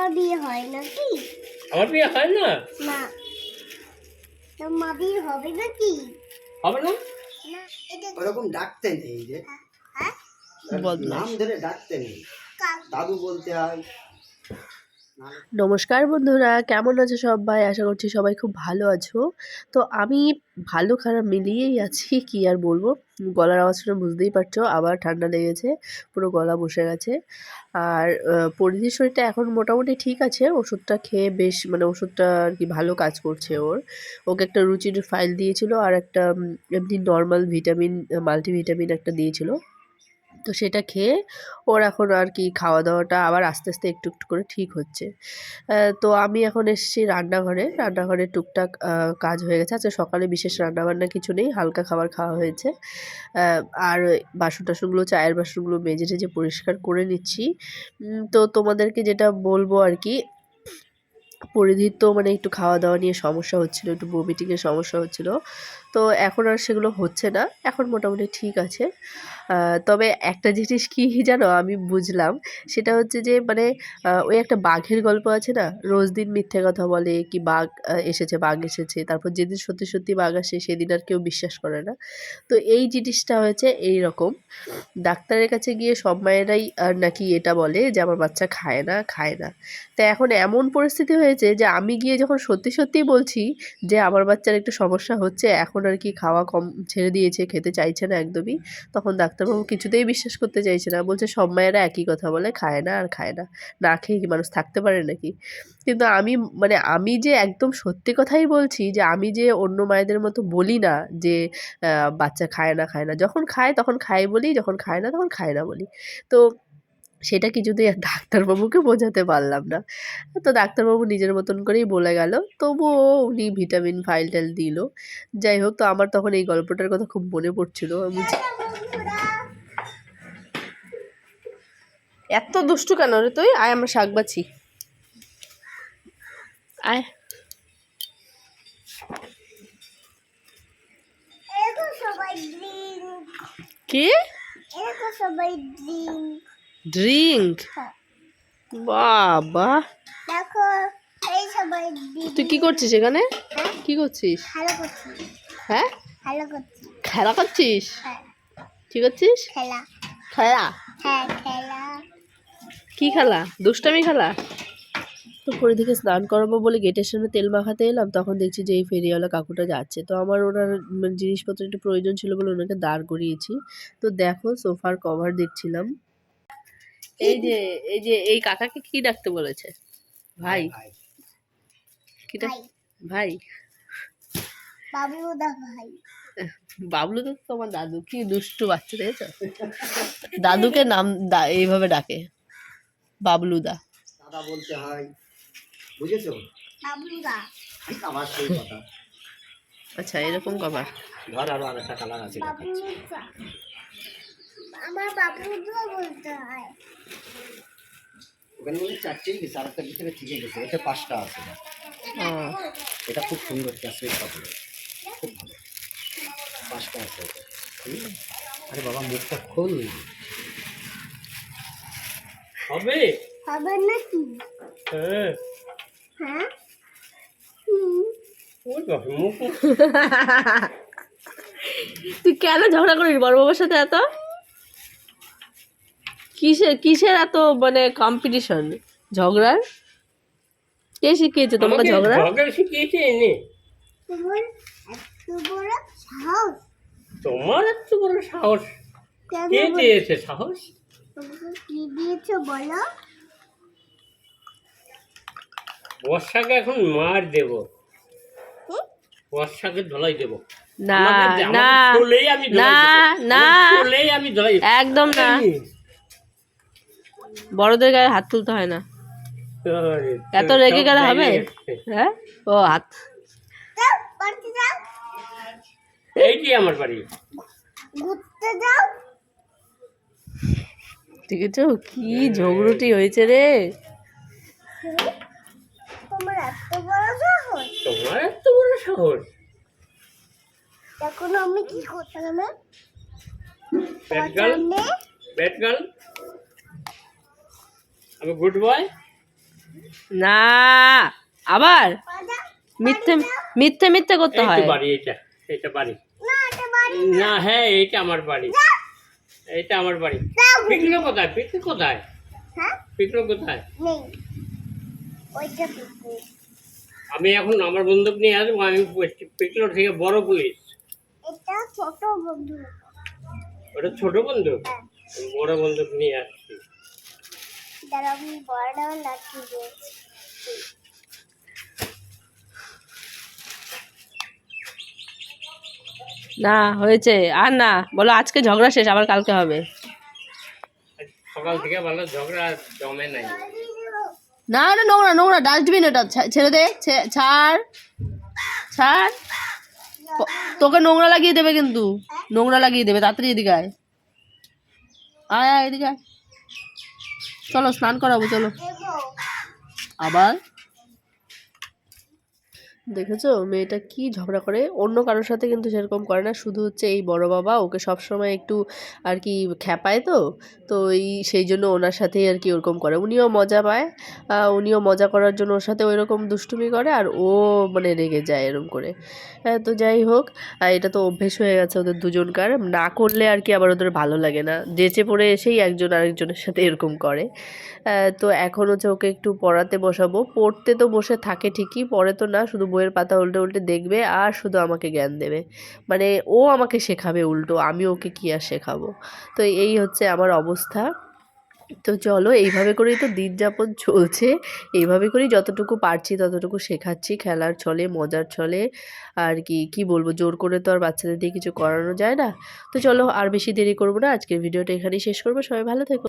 তোমার বিয়ে হয় নাকি আমার বিয়ে হয় না? না। তোমার বিয়ে হবে নাকি হবে না? না ওরকম ডাকতে নেই যে। হ্যাঁ? নাম ধরে ডাকতে নেই দাদু বলতে হয়। নমস্কার বন্ধুরা, কেমন আছো সবাই? আশা করছি সবাই খুব ভালো আছো। তো আমি ভালো খারাপ মিলিয়েই আছি, কি আর বলব? গলার আওয়াজ শুনে বুঝতেই পারছ, আবার ঠান্ডা লেগেছে, পুরো গলা বসে গেছে। আর পরিধির শরীরটা এখন মোটামুটি ঠিক আছে, ওষুধটা খেয়ে বেশ মানে ওষুধটা আর কি ভালো কাজ করছে ওর। ওকে একটা রুচির ফাইল দিয়েছিল, আর একটা এমনি নর্মাল ভিটামিন মাল্টিভিটামিন একটা দিয়েছিল। তো সেটা খেয়ে ওর এখন আর কি খাওয়া দাওয়াটা আবার আস্তে আস্তে একটু একটু করে ঠিক হচ্ছে। তো আমি এখন এসেছি রান্নাঘরে। রান্নাঘরে টুকটাক কাজ হয়ে গেছে। আচ্ছা সকালে বিশেষ রান্নাবান্না কিছু নেই, হালকা খাবার খাওয়া হয়েছে। আর বাসন টাসনগুলো চায়ের বাসনগুলো মেজে টেজে পরিষ্কার করে নিচ্ছি। তো তোমাদেরকে যেটা বলব আর কি পরিধির তো মানে একটু খাওয়া দাওয়া নিয়ে সমস্যা হচ্ছিল, একটু বমিটিংয়ের সমস্যা হচ্ছিল। তো এখন আর সেগুলো হচ্ছে না, এখন মোটামুটি ঠিক আছে। তবে একটা জিনিস কি জানো আমি বুঝলাম, সেটা হচ্ছে যে মানে ওই একটা বাঘের গল্প আছে না? রোজ দিন মিথ্যে কথা বলে কি বাঘ এসেছে বাঘ এসেছে, তারপর যেদিন সত্যি সত্যি বাঘ আসে সেদিন আর কেউ বিশ্বাস করে না। তো এই জিনিসটা হয়েছে এই রকম। ডাক্তারের কাছে গিয়ে সব মায়েরাই নাকি এটা বলে যে আমার বাচ্চা খায় না খায় না। তা এখন এমন পরিস্থিতি হয়েছে যে আমি গিয়ে যখন সত্যি সত্যিই বলছি যে আমার বাচ্চার একটু সমস্যা হচ্ছে, এখন আর কি খাওয়া কম ছেড়ে দিয়েছে, খেতে চাইছে না একদমই, তখন ডাক্তারবাবু কিছুতেই বিশ্বাস করতে চাইছে না। বলছে, সব মায়েরা একই কথা বলে, খায় না আর খায় না। না খেয়ে কি মানুষ থাকতে পারে নাকি? কিন্তু আমি মানে আমি যে একদম সত্যি কথাই বলছি যে আমি যে অন্য মায়েদের মতো বলি না যে বাচ্চা খায় না খায় না, যখন খায় তখন খায় বলি, যখন খায় না তখন খায় না বলি। তো সেটা কিছুতেই আর ডাক্তারবাবুকে বোঝাতে পারলাম না। তো ডাক্তারবাবু নিজের মতন করেই বলে গেল তবুও উনি ভিটামিন ফাইল টাইল দিল। যাই হোক তো আমার তখন এই গল্পটার কথা খুব মনে পড়ছিল। এত দুষ্টু কেন রে তুই? আয় আমরা শাক বাছি। আয়। কি? সবাই ড্রিঙ্ক বাবা। দেখো এই সবাই তুই কি করছিস এখানে? হ্যাঁ? কি করছিস? হ্যাঁ? খেলা করছিস? হ্যাঁ। কি করছিস? খেলা। খেলা? হ্যাঁ খেলা। কি খেলা? দুষ্টামি খেলা? তো পরিধিকে স্নান করাবো বলে গেটের সামনে তেল মাখাতে এলাম তখন দেখছি যে এই ফেরিওয়ালা কাকুটা যাচ্ছে। তো আমার ওনার মানে জিনিসপত্র একটু প্রয়োজন ছিল বলে ওনাকে দাঁড় করিয়েছি। তো দেখো সোফার কভার দেখছিলাম। এই যে এই যে এই কাকাকে কি ডাকতে বলেছে? ভাই। ভাই কি ডাক ভাই। ভাই। দা ভাই। বাবলু তো তোমার দাদু কি দুষ্টু বাচ্চা দেখেছ? দাদুকে নাম দা- এইভাবে ডাকে। বাবলুদা। দাদা বলতে হয় বুঝেছ? বাবু দা আবার সেই কথা। আচ্ছা এরকম কভার। ধর আরও আর একটা কালার আছে দা আমার বাবু বলতে হয়। ওখানে চারটেই গেছে আর একটা ভিতরে থেকে গেছে। এটা পাঁচটা আছে এটা খুব সুন্দর ক্যাসেট পাবে খুব ভালো। পাঁচটা আছে। আরে বাবা মুখটা খোল। হবে? হবে নাকি হ্যাঁ। হ্যাঁ? তুই কেন ঝগড়া করিস বড় বাবার সাথে এত? কিসের কিসের এত মানে কম্পিটিশন ঝগড়ার? কে শিখিয়েছে তোমাকে ঝগড়া? ঝগড়া শিখিয়েছে এনে। তোমার এত বড় সাহস। তোমার এত বড় সাহস। কে দিয়েছে সাহস? তোমাকে কি দিয়েছ বলো? বর্ষাকে এখন মার দেব? বর্ষাকে ধলাই দেব। না না আমি না, না। একদম না। বড়দের গায়ে হাত তুলতে হয় না। এত রেগে গেলে হবে? হ্যাঁ? ও হাত। বাড়িতে আমার বাড়ি? ঘুরতে যাও কি ঝগড়ুটি হয়েছে রে। তোমার এত বড় সাহস তোমার এত বড় সাহস এখন আমি কি করতাম ব্যাট গার্ল ব্যাট গার্ল আমি গুড বয়? না আবার? মিথ্যে মিথ্যে মিথ্যে করতে হয়। বাড়ি এটা এটা বাড়ি। না এটা বাড়ি না। হ্যাঁ এইটা আমার বাড়ি। এইটা আমার বাড়ি। পিকলো কোথায়? পিকলো কোথায়? হ্যাঁ? পিকলো কোথায়? আমি এখন আমার বন্দুক নিয়ে আসব আমি পিকলো থেকে বড় পুলিশ। এটা ছোট বন্ধু ওটা ছোট বন্দুক? হ্যাঁ। বড় বন্দুক নিয়ে আসছি আমি বড় লাঠি দিয়েছি না হয়েছে। আর না বলো আজকে ঝগড়া শেষ আবার কালকে হবে। সকাল থেকে ভালো ঝগড়া জমে নাই। না ওটা নোংরা নোংরা ডাস্টবিন ওটা ছেড়ে দে ছে- ছাড় ছাড়। তোকে নোংরা লাগিয়ে দেবে কিন্তু নোংরা লাগিয়ে দেবে তাড়াতাড়ি এদিকে আয়। আয় আয় এদিকে আয়। চলো স্নান করাবো চলো। আবার? দেখেছ? মেয়েটা কি ঝগড়া করে? অন্য কারোর সাথে কিন্তু সেরকম করে না। শুধু হচ্ছে এই বড় বাবা ওকে সবসময় একটু আর কি খ্যাপায় তো? তো এই সেই জন্য ওনার সাথেই আর কি ওরকম করে। উনিও মজা পায়। উনিও মজা করার জন্য ওর সাথে ওই রকম দুষ্টুমি করে আর ও মানে রেগে যায় এরকম করে। হ্যাঁ, তো যাই হোক এটা তো অভ্যেস হয়ে গেছে ওদের দুজনকার। না করলে আর কি আবার ওদের ভালো লাগে না। যেচে পড়ে এসেই একজন আরেকজনের সাথে এরকম করে। তো এখন হচ্ছে ওকে একটু পড়াতে বসাবো। পড়তে তো বসে থাকে ঠিকই পড়ে তো না শুধু বইয়ের পাতা উল্টে উল্টে দেখবে, আর শুধু আমাকে জ্ঞান দেবে। মানে ও আমাকে শেখাবে উল্টো, আমি ওকে কি আর শেখাবো? তো এই হচ্ছে আমার অবস্থা। তো চলো, এইভাবে করেই তো দিন যাপন চলছে। এইভাবে করেই যতটুকু পারছি ততটুকু শেখাচ্ছি। খেলার ছলে, মজার ছলে, আর কি কি বলব, জোর করে তো আর বাচ্চাদের দিয়ে কিছু করানো যায় না। তো চলো, আর বেশি দেরি করব না। আজকের ভিডিওটা এখানেই শেষ করব। সবাই ভালো থেকো।